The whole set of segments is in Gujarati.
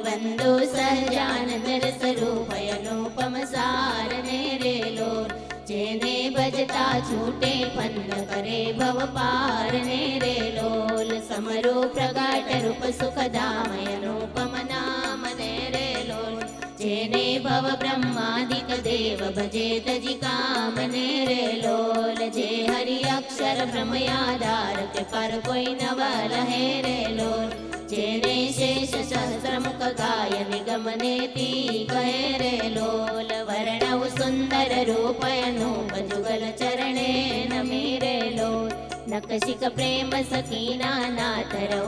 द्वन्द्वो सहजानन्दरसरोपयनोपम सार नेरे लोर जेने भजता छूटे फन्द करे भव पार नेरे लोल समरो प्रगाट रूप सुखदामयनोपम रे भव ब्रह्मादिक देव भजे भ्रमयाधार भ्रमया कोई गायनि गमने रे लोल। जे रे शेष सहस्रमुख गाय निगमनेति कहे रे लोल। वर्ण सुन्दर रूपय नो मुगल रे लोल। नकशिक प्रेम सकीनाथर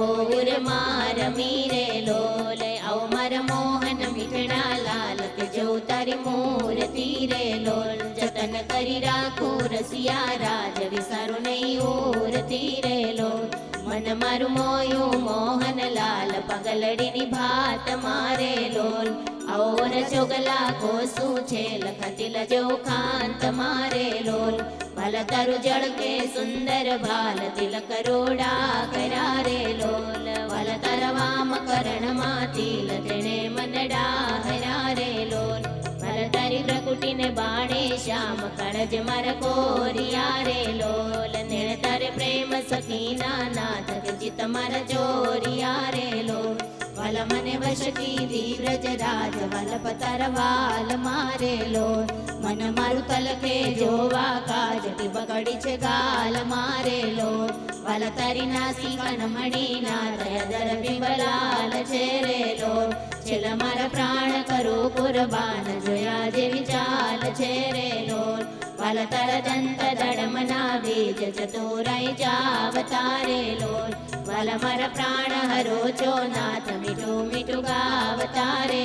लोल। આવ મર મોહન મીઠડા લાલ કે જો તારી મૂર્તિ રે લોલ જતન કરી રાખો રસિયા રાજ વિસારો નહીં ઓરતી રે લોલ મન મારું મોયું મોહન લાલ પગલડીની ભાત મારે લોલ ઔર ચોગલા કોસું છે લખતિલ જો ખાંત મારે લોલ ભલ તારું જળ કે સુંદર ભાલ તિલ કરોડા કરારે લોલ વલ તાર વામ કરણમાં તિલ તેણે મનડા શ્યામ કળજ મર કોરિયા રે લોલ નિરતર તારે પ્રેમ સખીના નાથ કે મર ચોરિયા રે લોલ. વલ મને વશ કીધી વ્રજ રાજ વલ પતર વાલ મારે લોલ. મન મારું તલકે જોવા કાજટી બગડી છે ગાલ મારેલો વાલ તારી નાસી કણમણી ના દયા દર બિંબલાલ છે રે લોલ છેલ્લા મારા પ્રાણ કરો કુરબાન જોયા જેવી ચાલ છે વાલ તારા દંત દડમના બીજ ચતુરાઈ જાવ તારેલો વાલ મારા પ્રાણ હરો છો નાથ મીઠું મીઠું ગાવ તારે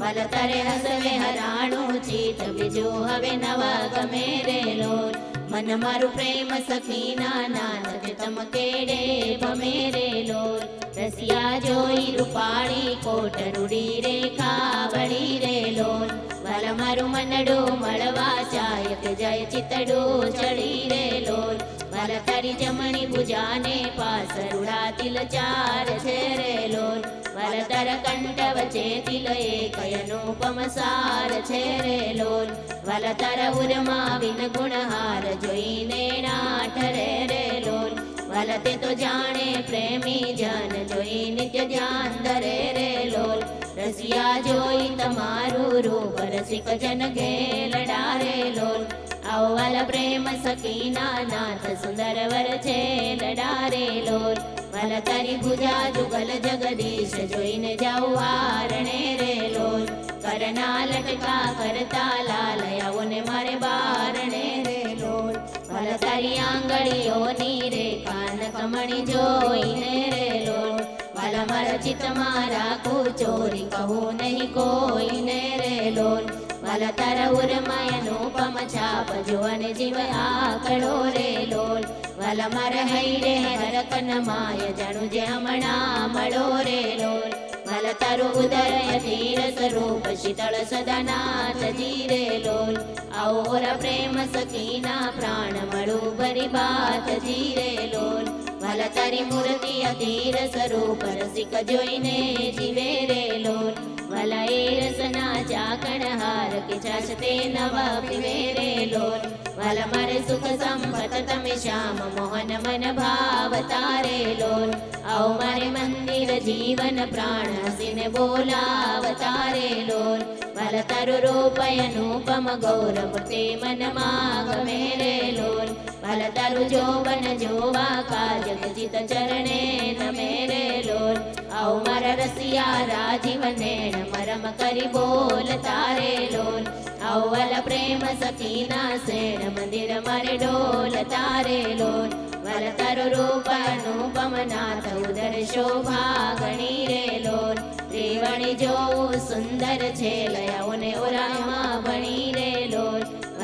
લોલ તરે હસવે હરાણું ચીત બીજો હવે નવા ગમે રે લોલ મન મારું પ્રેમ સખી નાના તે તમ કેડે ભમે રે લોલ રસિયા જોઈ રૂપાળી કોટ રૂડી રે ખાવડી રે લોલ વલ મારું મનડું મળવા ચાયક જય ચિતડું ચડી રે લોલ વાલ તારી જમણી ભુજાને પાસ રૂડા તિલ ચાર છે રે લોલ વાલ તારા કંઠ વચ્ચે તિલ એક અનુપમ સાર છે રે લોલ વાલ તારા ઉરમાં વિન ગુણહાર જોઈને નાઠ રે રે લોલ વાલ તે તો જાણે પ્રેમી જન જોઈ નિત્ય ધ્યાન ધરે રે લોલ રસિયા જોઈ તમારું રૂપ રસિક જન ઘેલડા રે લોલ આવો વાલા પ્રેમ સખીના નાથ સુંદર વર છે લડારે લોલ વલ તારી પૂજા જુગલ જગદીશ જોઈને જાઉ વારણે રે લોલ કરના લટકા કરતા લાલ આવો ને મારે બારણે રે લોલ વલ તારી આંગળીઓની રે કાન કમણી જોઈને રે લોલ વાલા મારા ચિત્તમાં રાખું ચોરી કહું નહીં કોઈને રે લોલ વાલા તારા ઉરમાયનું પમ છાપ જોવાને જીવ આકડો રે લોલ. વાલા મારા હૈડે હરકન માય જણુ જે હમણા મળો રે લોલ. વલ તરુ ઉદય ધીર સ્વરૂપ શીતળ સદાનાથ જીરે લોલ. આઓરા પ્રેમ સખીના પ્રાણ મળું ભરી બાત જીરે લોલ. વાલા તારી મૂર્તિ અધીર સ્વરૂપ રસિક જોઈને જીવે રે લોલ. વાલા એ રસના ચાકણ હાર કે ચાશ તે નવા પીવે રે લોલ વાલા મારે સુખ સંપત તમે શ્યામ મોહન મન ભાવ તારે લોલ આવો મારે મંદિર જીવન પ્રાણ હસીને બોલાવ તારે લોલ વાલા તારું રૂપ અનુપમ ગૌરવ તે મનમાં ગમે રે લોલ વાલા તારું જોવન જોવા કાજ જીત ચરણે આવો મારા રસિયા રાજીવ નેણ મરમ કરી બોલ તારે લોલ આવો વાલા પ્રેમ સખીના શેણ મંદિર મારે ડોલ તારે લોલ વાલા તારો રૂપ અનુપમ નાથ ઉદર શોભા ગણી રે લોલ રેવણી જોવું સુંદર છે લયાઓને ઓરામાં ભણી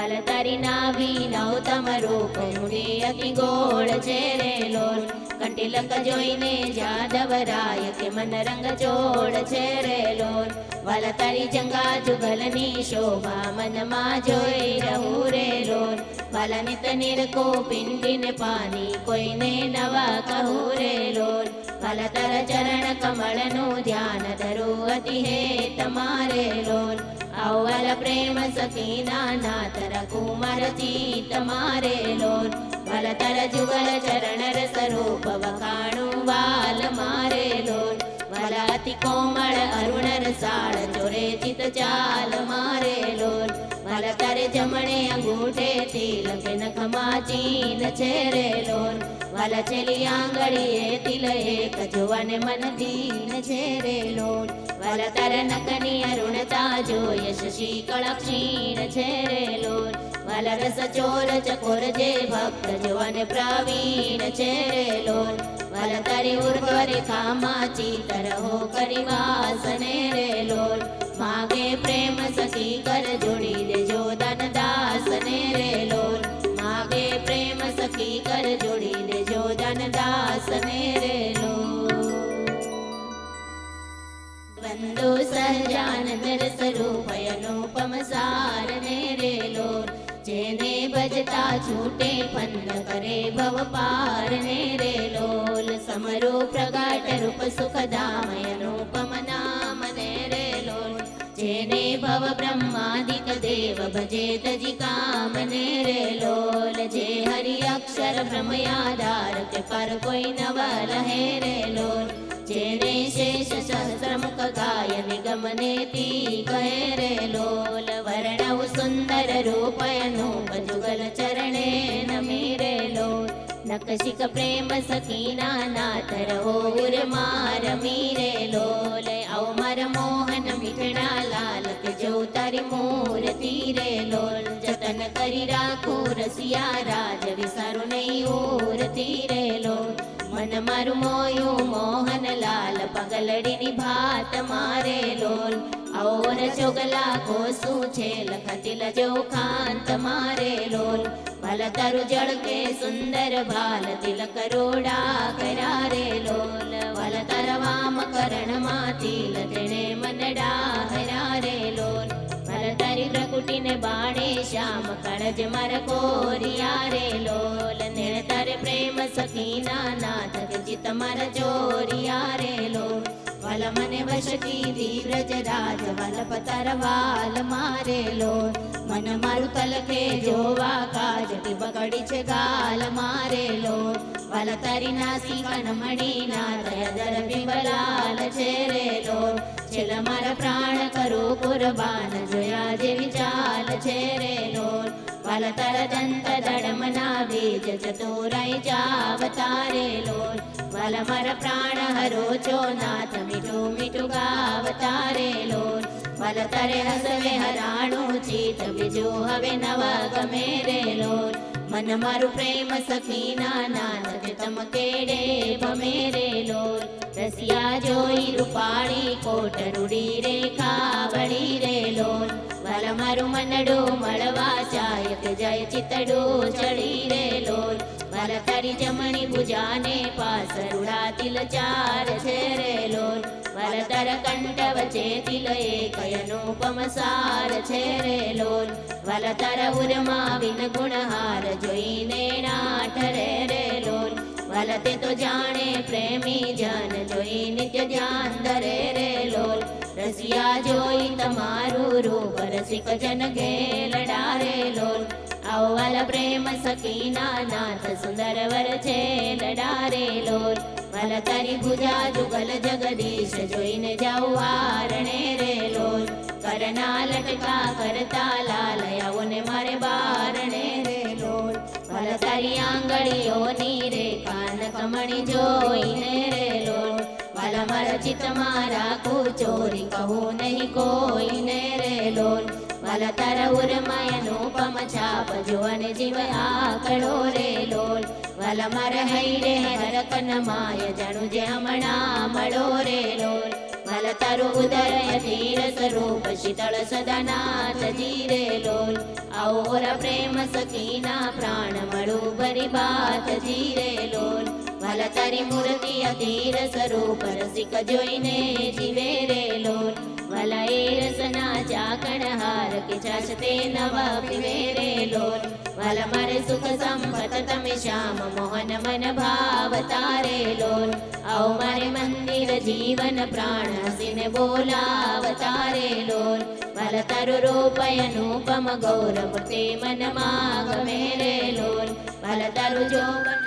લોલ વાલા તારી નાભી નવતમ તમારો મુડી અતિ ગોળ છે રે લોલ કંટિલક જોઈને જાદવરાય કે મન રંગ જોડ છે રે લોલ વાલા તારી જંગા જુગલની શોભા મનમાં જોઈ રહું રે લોલ વાલા નિત નિરકો પિંડીને પાની કોઈને નવા કહું રે લોલ વલતર ચરણ કમળનું ધ્યાન ધરું અતિ હે તમારે લોલ અવ્વલ પ્રેમ સખીના નાથ કુમાર ચીત મારે લોલ વલતર જુગલ ચરણ સ્વરૂપ રૂપ વખાણું વાલ મારે લોલ વલાતિ કોમળ અરુણ રસાળ ચોરે ચિત ચાલ મારે લોલ વલતર જમણે અંગૂઠે તિલક નખમાં ચીન છે રે લોર. વલ ચેલી આંગળીએ તિલ એક જોવાને મન દીન છે રે લોલ વલતર નકની અરુણતા જોય શશી કળ ક્ષીણ છે રે લોલ વલ રસ ચોર ચકોર જે ભક્ત જોવાને પ્રવીણ છે રે લોલ વલ તારી ઉર્ધ્વ રેખામાં ચિતર હો કરી વાસને રે લોલ માગે પ્રેમ સખી કર જોડી દેજો વંદો સહજાનંદ સ્વરૂપ અનુપમ સાર ને રે લોલ જેને ભજતા છૂટે પંદ કરે ભવ પાર ને રે લોલ સમરો પ્રગાટ રૂપ સુખધામ અનુપમ નામ ને રે લોલ જેને ભવ બ્રહ્માદિક દેવ ભજે તજી કામ ને રે લોલ જે હરિ અક્ષર ભ્રમયાધાર કે પર કોઈ નવ લહે રે તી કહે રે લોલ વર્ણવ સુંદર રૂપયનું પજુગલ ચરણે નમી રે લોલ નકશિક પ્રેમ સખીના નાથ રહો ઉર માર મીરે લોલ ઔ માર મોહન મીઠડા લાલ જો તારી મૂર્તિ રે લોલ જતન કરી રાખો રસિયા રાજ વિસારું નહીં ઉરતી રે લોલ મન મારું મોયું મોહન લાલ પગલડીની ભાત મારે લોલ ઔર ચોગલા કોસું છે લખતિલ જો કાંત મારે લોલ ભલ તારું જળ કે સુંદર ભાલ તિલ કરોડા કરારે લોલ ભલ તર વામ કરણમાં તિલ તેણે મનડા હરારે લોલ પ્રકુટીને બાણે શ્યામ કળજ મર કોરિયા રે લોલ નિર તારે પ્રેમ સખીના નાથ કે ચિત મર ચોરિયા રે લોલ વલ મને વશ કીધી વ્રજ રાજ વલ પતર વાલ મારે લોલ મન મારું તલકે જોવા કાજ તી બગડી છે ગાલ મારે લોલ વલ તારી નાસી કનમણી ના દયદર બિંબલાલ છે રે લોલ છેલ્લ મારા પ્રાણ કરો કુરબાન. જોયા જેવી ચાલ છે રે લોલ વલ તર દંત દડમના બીજ ચતુરાઈ જાવ તારે લોલ વલ મારા પ્રાણ હરો છો નાથ, મીઠું મીઠું ગાવ તારે લોલ વલ તરે હસવે હરાણું ચીત બીજું હવે નવા ગમે રે લોલ મન મારું પ્રેમ સખી નાના કે તમ કેડે ભમે રે લોલ રસિયા જોઈ રૂપાળી કોટ રૂડી રે ખાવડી રે લોલ વલ મારું મનડું મળવા ચાયક જાય ચિતડું ચડી રે લોલ વલ તારી જમણી ભુજાને પાસ રૂડા તિલ ચાર છે રે લોલ. વલ તારા કંઠ વચ્ચે તિલ એક અનુપમ સાર છે રે લોલ. વલ તારા ઉરમાં વિન ગુણહાર જોઈને નાઠ રે રે લોલ. વલ તે તો જાણે પ્રેમી જન જોઈ નિત્ય ધ્યાન ધરે રે લોલ. રસિયા જોઈ તમારું રૂપ રસિક જન ગેલડા રે લોલ. અવ્વલ પ્રેમ સખીના નાથ સુંદર વર છે લડારે લોલ વલ તારી પૂજા જુગલ જગદીશ જોઈને જાઉં વારણે રે લોલ કરના લટકા કરતા લાલ આવો ને મારે બારણે રે લોલ વલ તારી આંગળીઓની રે કાન કમણી જોઈને રે લોલ વલ મારા ચિત્ત મારા કુ ચોરી કહું નહીં કોઈને રે લોલ વલ તારા ઉરમાયનું પમ છાપ, જોવાને જીવ આકડો રે લોલ. વલ મારે હૈડે હરકન માય, જણુ જે હમણા મળો રે લોલ. વલ તારું ઉદય ધીર સ્વરૂપ, શીતળ સદાનાથ જીરે લોલ. ઔર પ્રેમ સખીના પ્રાણ, મળો બરી બાત જીરે લોલ. વલ તારી મૂર્તિ अधीर જીવે રે લોલ વલ વાલા એ રસના ચાકણ હાર કે છાશ તે નવા પીવે રે લોલ વાલા મારે સુખ સંપત તમે શ્યામ મોહન મન ભાવ તારે લોલ આવો મારે મંદિર જીવન પ્રાણ હસીને બોલાવ તારે લોલ વાલા તારું રૂપય અનુપમ ગૌરવ તે મન માગ મેરે લોલ વાલા તારું જોવન